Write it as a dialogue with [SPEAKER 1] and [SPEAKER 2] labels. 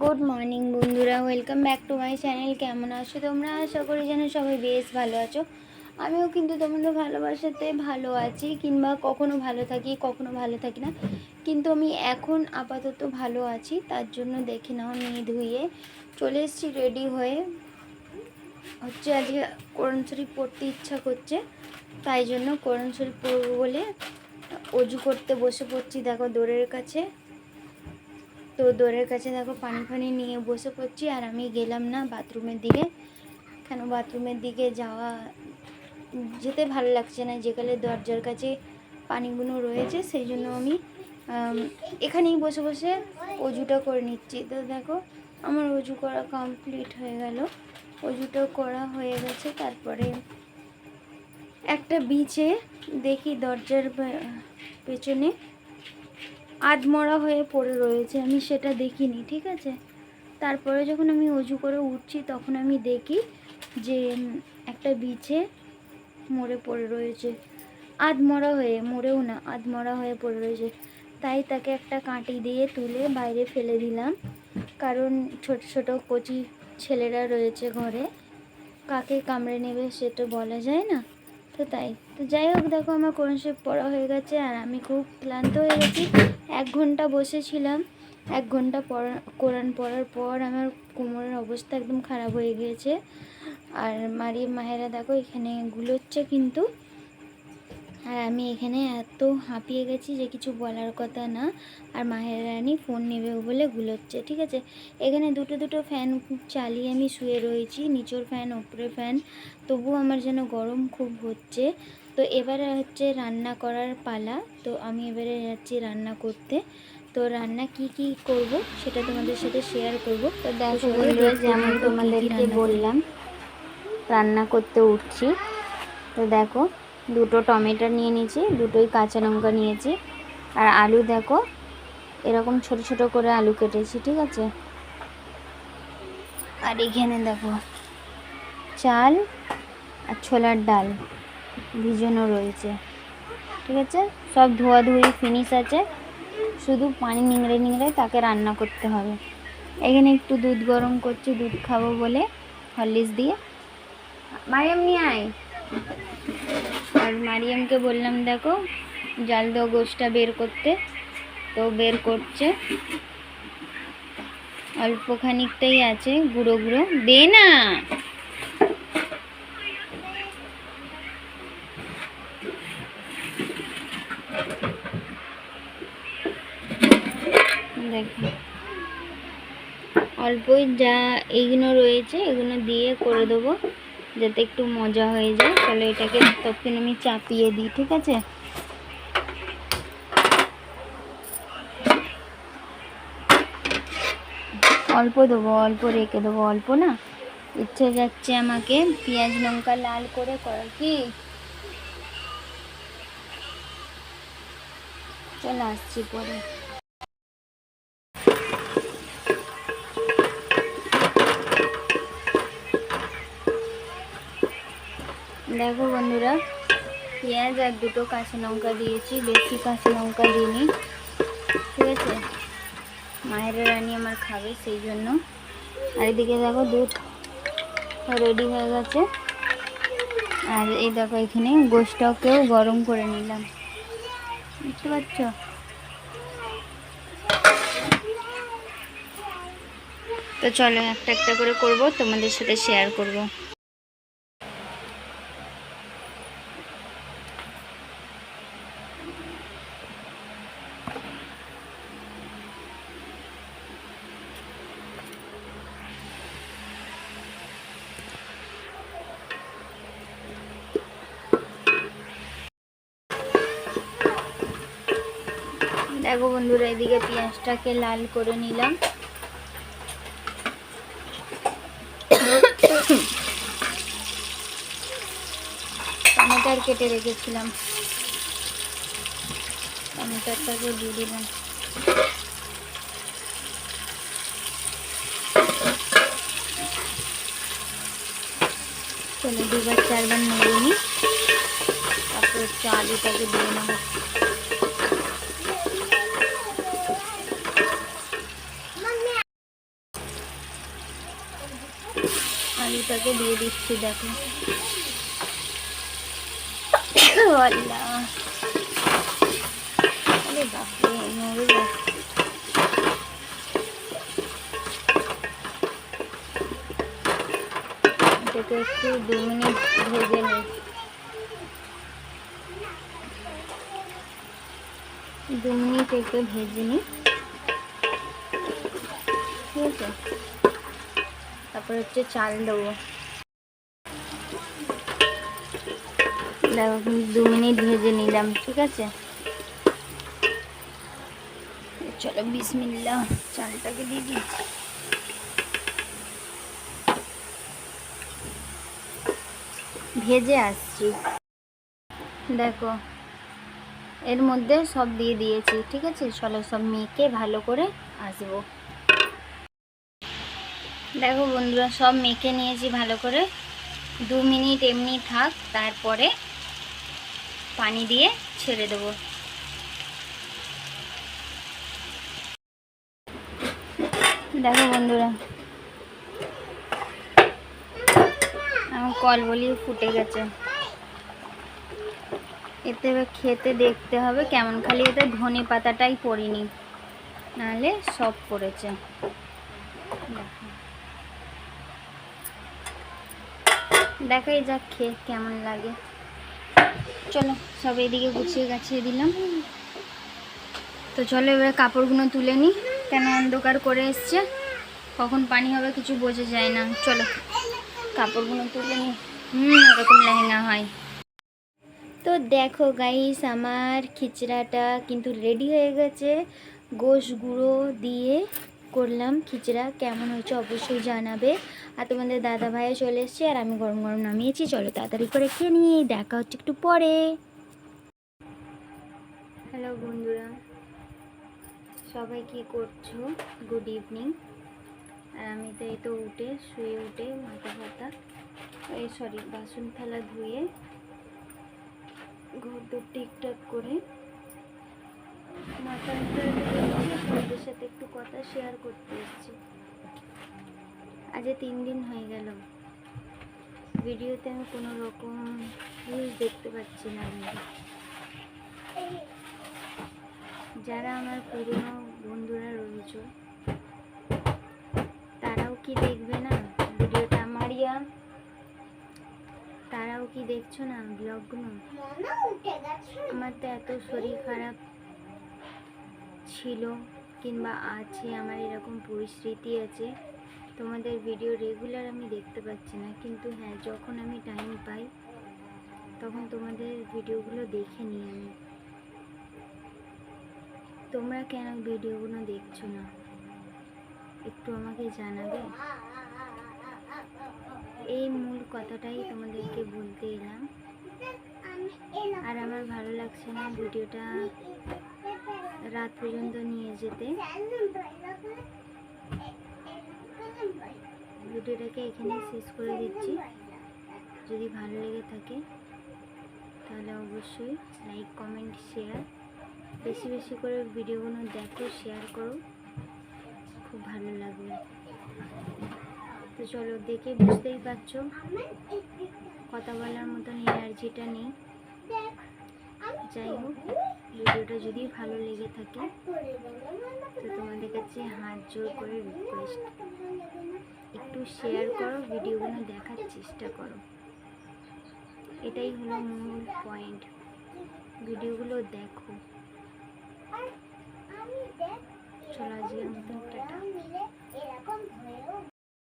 [SPEAKER 1] Good morning বন্ধুরা, welcome back to my channel. কেমন আছো তোমরা? আশা করি যেন সবাই বেশ ভালো আছো। আমিও কিন্তু তোমাদের ভালোবাসাতে ভালো আছি, কিংবা কখনো ভালো থাকি, কখনো ভালো থাকি না। কিন্তু আমি এখন আপাতত ভালো আছি, তার জন্য দেখে নাও নিয়ে ধুয়ে চলে এসেছি রেডি হয়ে। হচ্ছে আজকে কোরআন শরীফ পড়তে ইচ্ছা করছে, তাই জন্য কোরআন শরীফ পড়ব বলে অজু করতে বসে পড়ছি, দেখো দৌড়ের কাছে। তো দোরের কাছে দেখো পানি ফানি নিয়ে বসে পড়ছি, আর আমি গেলাম না বাথরুমের দিকে। কেন বাথরুমের দিকে যাওয়া যেতে ভালো লাগছে না যেখানে দরজার কাছে পানিগুলো রয়েছে, সেই জন্য আমি এখানেই বসে বসে অজুটা করে নিচ্ছি। তো দেখো আমার অজু করা কমপ্লিট হয়ে গেল। অজুটা করা হয়ে গেছে, তারপরে একটা বিচে দেখি দরজার পেছনে আধমরা হয়ে পড়ে রয়েছে, আমি সেটা দেখিনি, ঠিক আছে? তারপরে যখন আমি অজু করে উঠছি, তখন আমি দেখি যে একটা বিছে মরে পড়ে রয়েছে। আধমরা হয়ে, মরেও না, আধমরা হয়ে পড়ে রয়েছে। তাই তাকে একটা কাঁটি দিয়ে তুলে বাইরে ফেলে দিলাম। কারণ ছোট ছোট কচি ছেলেরা রয়েছে ঘরে। কাকে কামড়ে নেবে সেটা বলা যায় না? তো তাই। তো যাই হোক, দেখো আমার কোরআন শরীফ পড়া হয়ে গেছে আর আমি খুব ক্লান্ত হয়ে গেছি। এক ঘণ্টা বসেছিলাম। এক ঘণ্টা পড়া, কোরআন পড়ার পর আমার কোমরের অবস্থা একদম খারাপ হয়ে গিয়েছে। আর মারিয়ে মাহেরা দেখো এখানে গুলোচ্ছে কিন্তু। আর আমি এখানে এত হাঁপিয়ে গেছি যে কিছু বলার কথা না। আর মাহের রানী ফোন নেবে বলে গুলোচ্ছে ঠিক আছে? এখানে দুটো দুটো ফ্যান চালিয়ে আমি শুয়ে রয়েছি নিচের ফ্যান ওপরে ফ্যান তবু আমার যেন গরম খুব হচ্ছে। তো এবারে হচ্ছে রান্না করার পালা। তো আমি এবারে যাচ্ছি রান্না করতে। তো রান্না কি কি করব সেটা তোমাদের সাথে শেয়ার করব। তো দেখো বন্ধুরা যেমন তোমাদেরকে বললাম রান্না করতে উঠছি। তো দেখো দুটো টমেটো নিয়ে নিয়েছি, দুটোই কাঁচা লঙ্কা নিয়েছি। আর আলু দেখো, এরকম ছোট ছোট করে আলু কেটেছি, ঠিক আছে? আর এখানে দেখো, চাল আর ছোলার ডাল ভিজানো রয়েছে, ঠিক আছে? সব ধোয়াধুয়ি ফিনিশ আছে, শুধু পানি নিংড়ে নিংড়ে তাকে রান্না করতে হবে। এখানে একটু দুধ গরম করছি, দুধ খাব বলে, হরলিক্স দিয়ে। মারিয়াম, নিয়ে আয়। মারিয়ামকে বললাম, দেখো, জাল দেওয়া গোষ্ঠটা বের করতে। তো বের করছে। অল্প খানিকটাই আছে, গুঁড়ো গুঁড়ো। দে না! দেখো। অল্পই যা এইগুলো রয়েছে, এগুলো দিয়ে করে দেবো। যাতে একটু মজা হয়ে যায়, তাহলে এটাকে তখন আমি চাপিয়ে দিই, ঠিক আছে? অল্প দেবো, অল্প রেখে দেবো, অল্প না? ইচ্ছে যাচ্ছে আমাকে পেঁয়াজ লঙ্কা লাল করে করা কি? চলে আসছি পরে। দেখো বন্ধুরা, পেঁয়াজ আর দুটো কাঁচা লঙ্কা দিয়েছি বেশি কাঁচা লঙ্কা দিইনি, ঠিক আছে? মায়ের রানী আমার খাবে সেই জন্য। আর এদিকে দেখো দুধ রেডি হয়ে গেছে। আর এই দেখো এখানে গোষ্ঠকেও গরম করে নিলাম। বুঝতে পারছ তো চলো একটা একটা করে করব, তোমাদের সাথে শেয়ার করব। দেখো বন্ধুরা, এদিকে পেঁয়াজটাকে লাল করে নিলাম। টমেটার কেটে রেখেছিলাম। টমেটারটাকে দিয়ে দিলাম। চলো দুবার চারবার নেড়ে নিই। তারপর হচ্ছে আলুটাকে দিয়ে নেব। আলুটাকে দিয়ে দিচ্ছি, দেখো। বাপরে একটু দু মিনিট ভেজে নিই দু মিনিট একটু ভেজে নিই ঠিক আছে? তারপর হচ্ছে চাল দেবো। দেখো দু মিনিট ভেজে নিলাম, ঠিক আছে? চলো বিশ বিসমিল্লা চালটাকে দিয়ে দিচ্ছি। ভেজে আসছি। দেখো, এর মধ্যে সব দিয়ে দিয়েছি, ঠিক আছে? চলো, সব মেখে ভালো করে আসব। দেখো বন্ধুরা, সব মেখে নিয়েছি ভালো করে। দু মিনিট এমনি থাক, তারপরে পানি দিয়ে ছেড়ে দেবো। দেখো বন্ধুরা, আমার কল বলি ফুটে গেছে। এতে খেতে দেখতে হবে, কেমন খালি এতে ধনে পাতাটাই পড়িনি, নাহলে সব পড়েছে দেখো দেখাই যাক খেয়ে কেমন লাগে। চলো সব এদিকে গুছিয়ে গাছিয়ে দিলাম। তো চলো এবার কাপড়গুলো তুলে নিই কেন অন্ধকার করে এসছে। কখন পানি হবে কিছু বোঝা যায় না। চলো কাপড়গুলো তুলে নিই হুম, ওরকম লেহেঙ্গা হয়। তো দেখো গাইস আমার খিচড়াটা কিন্তু রেডি হয়ে গেছে। গোশ গুঁড়ো দিয়ে করলাম। খিচড়া কেমন হয়েছে অবশ্যই জানাবে। আর তোমাদের দাদা ভাইও চলে এসছে আর আমি গরম গরম নামিয়েছি। চলো তাড়াতাড়ি করে খেয়ে নিয়ে দেখা হচ্ছে একটু পরে। হ্যালো বন্ধুরা, সবাই কি করছ? গুড ইভিনিং আর আমি তো এই তো উঠে, শুয়ে উঠে মাথা ফাতা, এই সরি বাসন ফেলা ধুয়ে, ঘর দোর ঠিকঠাক করে মাথা তোমাদের সাথে একটু কথা শেয়ার করতে এসেছি। আজ তিন দিন হয়ে গেল। ভিডিওতে আমি কোনো রকম ভিউজ দেখতে পাচ্ছি না যারা আমার পুরনো বন্ধুরা রয়েছে তারাও কি দেখবে না? ভিডিওটা আমারিয়া তারাও কি দেখছ না ব্লগগুলো আমার তো এত শরীর খারাপ ছিল। কিংবা আছে, আমার এরকম পরিস্থিতি আছে, তোমাদের ভিডিও রেগুলার আমি দেখতে পাচ্ছি না। কিন্তু হ্যাঁ যখন আমি টাইম পাই, তখন তোমাদের ভিডিওগুলো দেখে নিই আমি। তোমরা কেন ভিডিওগুলো দেখছ না? একটু আমাকে জানাবে? এই মূল কথাটাই তোমাদেরকে বলতে এলাম। আর আমার ভালো লাগছে না ভিডিওটা রাত পর্যন্ত নিয়ে যেতে। ভিডিওটাকে এখানে শেষ করে দিচ্ছি। যদি ভালো লেগে থাকে, তাহলে অবশ্যই লাইক কমেন্ট শেয়ার বেশি বেশি করে ভিডিওগুলো দেখো শেয়ার করো। খুব ভালো লাগবে। তো চলো, দেখে বুঝতেই পারছ। কথা বলার মতন এনার্জিটা নেই। যাই হোক, ভিডিওটা যদি ভালো লেগে থাকে, তো তোমাদের কাছে হাত জোর করে রিকোয়েস্ট একটু শেয়ার করো, ভিডিওগুলো দেখার চেষ্টা করো। এটাই হলো মূল পয়েন্ট ভিডিওগুলো দেখো। চলো আজকের টাটা।